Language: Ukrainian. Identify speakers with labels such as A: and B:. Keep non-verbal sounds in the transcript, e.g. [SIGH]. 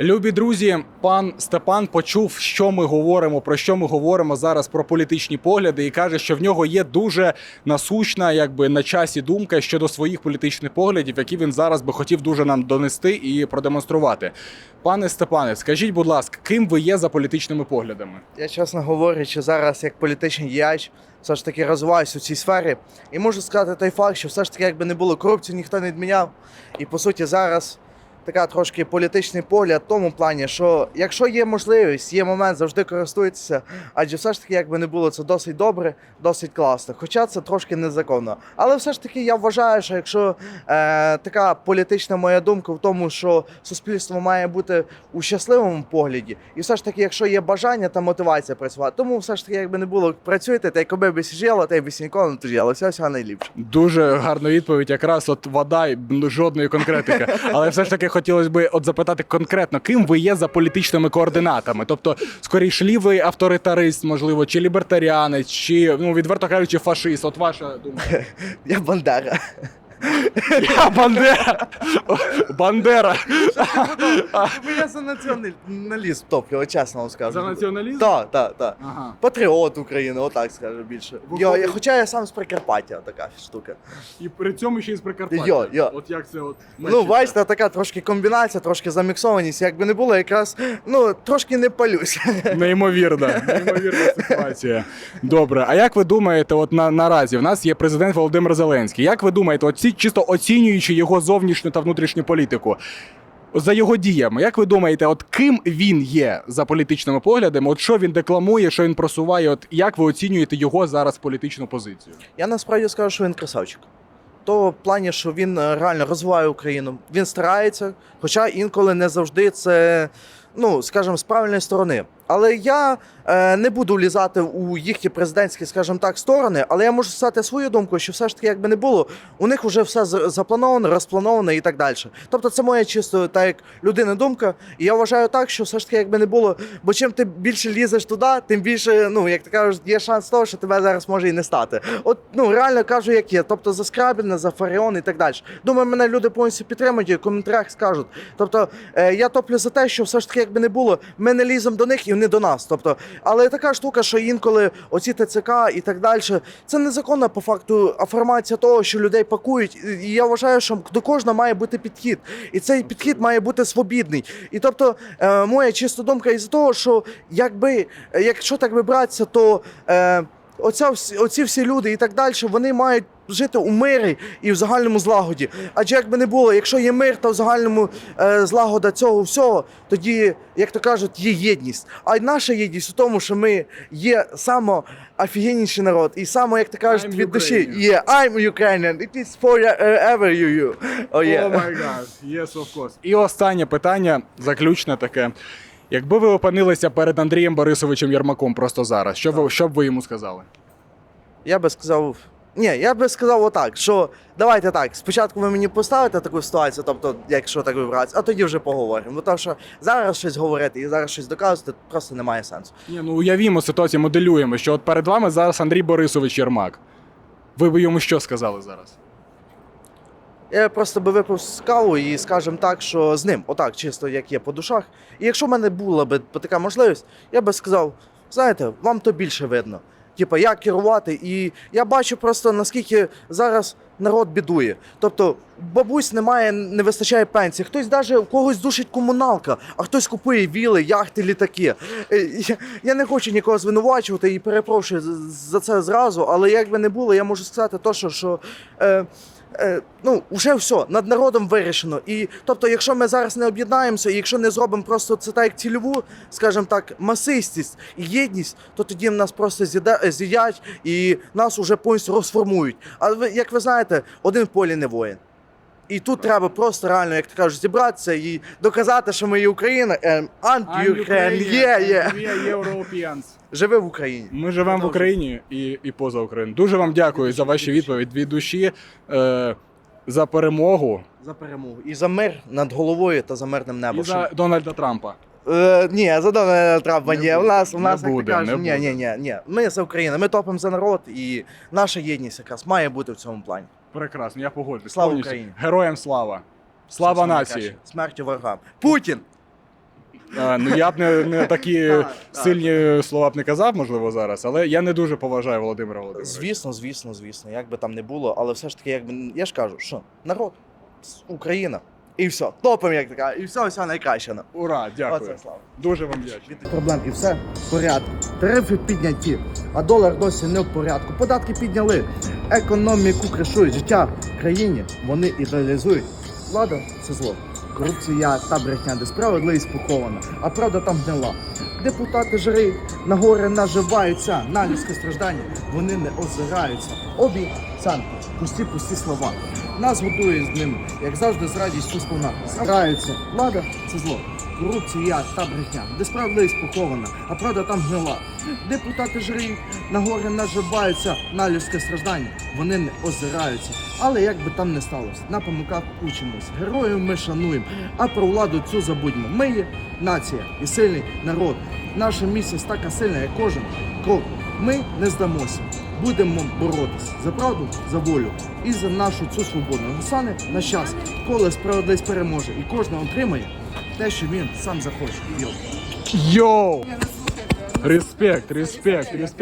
A: Любі друзі, пан Степан почув, що ми говоримо, про що ми говоримо зараз про політичні погляди, і каже, що в нього є дуже насущна, якби на часі думка щодо своїх політичних поглядів, які він зараз би хотів дуже нам донести і продемонструвати. Пане Степане, скажіть, будь ласка, ким ви є за політичними поглядами?
B: Я чесно говорячи, зараз як політичний діяч все ж таки розвиваюся у цій сфері. І можу сказати той факт, що все ж таки, якби не було корупції, ніхто не відміняв. І по суті, зараз така трошки політичний погляд в тому плані, що якщо є можливість, є момент, завжди користуйтеся, адже все ж таки, якби не було, це досить добре, досить класно. Хоча це трошки незаконно. Але все ж таки я вважаю, що якщо е, така політична моя думка в тому, що суспільство має бути у щасливому погляді, і все ж таки, якщо є бажання та мотивація працювати, тому все ж таки, якби не було працюйте, та й коби би сіжело, та й би ніколи не тужело. Все всього найліпше.
A: Дуже гарна відповідь, якраз от вода і жодної конкретики. [LAUGHS] Але все ж таки хотілося б от запитати конкретно, ким ви є за політичними координатами? Тобто, скоріш лівий авторитарист, можливо, чи лібертаріанець, чи ну відверто кажучи, фашист. От ваша думка. [LAUGHS]
B: Я Бандера.
A: Я Бандера. Бандера.
B: Я за націоналіст топлю, чесно вам скажу.
A: За націоналізм?
B: Так, так, так.
A: Ага.
B: Патріот України, отак скажу більше. Йо, я- хоча я сам з Прикарпаття, така штука.
A: І при цьому ще й з Прикарпаття.
B: Йо, йо.
A: От як це от
B: Ну,
A: мечиться?
B: бачите, така трошки комбінація, трошки заміксованість. Якби не було, якраз ну трошки не палюсь. [LAUGHS]
A: Неймовірна, неймовірна ситуація. Добре. А як ви думаєте, от на, наразі в нас є президент Володимир Зеленський. Як ви думаєте, оці чисто оцінюючи його зовнішню та внутрішню політику? За його діями, як ви думаєте, от ким він є за політичними поглядами? От що він декламує, що він просуває? От як ви оцінюєте його зараз політичну позицію?
B: Я насправді скажу, що він красавчик. То в плані, що він е, реально розвиває Україну. Він старається, хоча інколи не завжди це, ну скажімо, з правильної сторони. Але я е, не буду влізати у їхні президентські, скажімо так, сторони. Але я можу сказати свою думку, що все ж таки, якби не було, у них вже все з- заплановано, розплановано і так далі. Тобто, це моя чисто так як людина думка. І я вважаю так, що все ж таки, якби не було, бо чим ти більше лізеш туди, тим більше, ну як ти кажеш, є шанс того, що тебе зараз може і не стати. От ну реально кажу, як є. Тобто за Скрабіна, за Фаріон і так далі. Думаю, мене люди повністю підтримують і в коментарях скажуть. Тобто е, я топлю за те, що все ж таки, якби не було, ми не ліземо до них і вони до нас. Тобто, але така штука, що інколи оці ТЦК і так далі, це незаконна по факту афірмація того, що людей пакують. І я вважаю, що до кожного має бути підхід, і цей підхід має бути свобідний. І тобто, е, моя чиста думка із того, що якби, якщо так би братися, то. Е, Оця оці всі люди і так далі, вони мають жити у мирі і в загальному злагоді. Адже як би не було, якщо є мир та в загальному е, злагода цього всього, тоді, як то кажуть, є єдність. А наша єдність у тому, що ми є само офігенніший народ, і само, як то кажуть,
A: I'm
B: від душі
A: Ukrainian.
B: є I'm Ukrainian, it is forever you, you. Oh, yeah.
A: О май гад, yes, of course. І останнє питання, заключне таке. Якби ви опинилися перед Андрієм Борисовичем Єрмаком просто зараз, що ви що б ви йому сказали?
B: Я би сказав. Ні, я би сказав отак, що давайте так. Спочатку ви мені поставите таку ситуацію, тобто, якщо так вибратися, а тоді вже поговоримо. Бо тому що зараз щось говорити і зараз щось доказувати просто немає сенсу.
A: Ні, ну уявімо ситуацію, моделюємо, що от перед вами зараз Андрій Борисович Єрмак. Ви б йому що сказали зараз?
B: Я просто би випив з і скажемо так, що з ним, отак, чисто як є по душах. І якщо в мене була б така можливість, я би сказав: знаєте, вам то більше видно. Типа, як керувати, і я бачу просто наскільки зараз народ бідує. Тобто, бабусь немає, не вистачає пенсії. Хтось навіть у когось душить комуналка, а хтось купує віли, яхти, літаки. Е, Я, я не хочу нікого звинувачувати і перепрошую за це зразу, але як би не було, я можу сказати то, що, що е, е, ну, вже все, над народом вирішено. І тобто, якщо ми зараз не об'єднаємося, і якщо не зробимо просто це так, як цільову, скажімо так, масистість і єдність, то тоді нас просто з'їдять і нас уже повністю розформують. Але ви, як ви знаєте, один в полі не воїн. І тут треба просто реально, як ти кажеш, зібратися і доказати, що ми є Україна, and anti-Ukraine, є, є. Живи в Україні.
A: Ми живемо в Україні і, і поза Україною. Дуже вам дякую за ваші відповіді від душі, е, за перемогу
B: За перемогу. І за мир над головою та за мирним небом.
A: за Дональда Трампа.
B: Е, ні, за Дональда Трампа
A: Не
B: ні. У нас, у
A: не
B: нас
A: буде,
B: як ти
A: не
B: кажеш, ні,
A: буде.
B: ні, ні, ні. Ми за Україну, ми топимо за народ, і наша єдність якраз має бути в цьому плані.
A: Прекрасно, я погоджуюсь.
B: Слава
A: Повністю.
B: Україні!
A: Героям слава! Слава нації!
B: Смертю ворогам. Путін!
A: А, [LAUGHS] ну я б не, не такі [LAUGHS]
B: Так, так.
A: сильні слова б не казав, можливо, зараз, але я не дуже поважаю Володимира Володимировича.
B: Звісно, звісно, звісно, як би там не було, але все ж таки, якби я ж кажу, що народ, Україна, і все, топом, як така, і все, все найкраще. ну.
A: Ура, дякую.
B: Оце слава.
A: Дуже вам дякую.
B: проблем і все в порядку. Тарифи підняті, а долар досі не в порядку. Податки підняли, економіку кришують, життя в країні вони ідеалізують. Влада це зло. Корупція та брехня, де справедливість похована, а правда там гнила. Депутати жири на горе наживаються, на людське страждання вони не озираються. Обіцянки, пусті пусті слова. Нас готує з ними, як завжди, з радістю сповна. Стараються. Влада це зло. Корупція та брехня, де справедливість похована, а правда там гнила. Депутати жири на гори наживаються на людське страждання. Вони не озираються. Але як би там не сталося, на помилках учимось. Героїв ми шануємо, а про владу цю забудьмо. Ми є нація і сильний народ. Наша місія така сильна, як кожен крок. Ми не здамося. Будемо боротися за правду, за волю і за нашу цю свободу. Гусани на час, коли справедливість переможе, і кожен отримає те, що він сам захоче. Йо.
A: Йоу! Респект, респект, респект.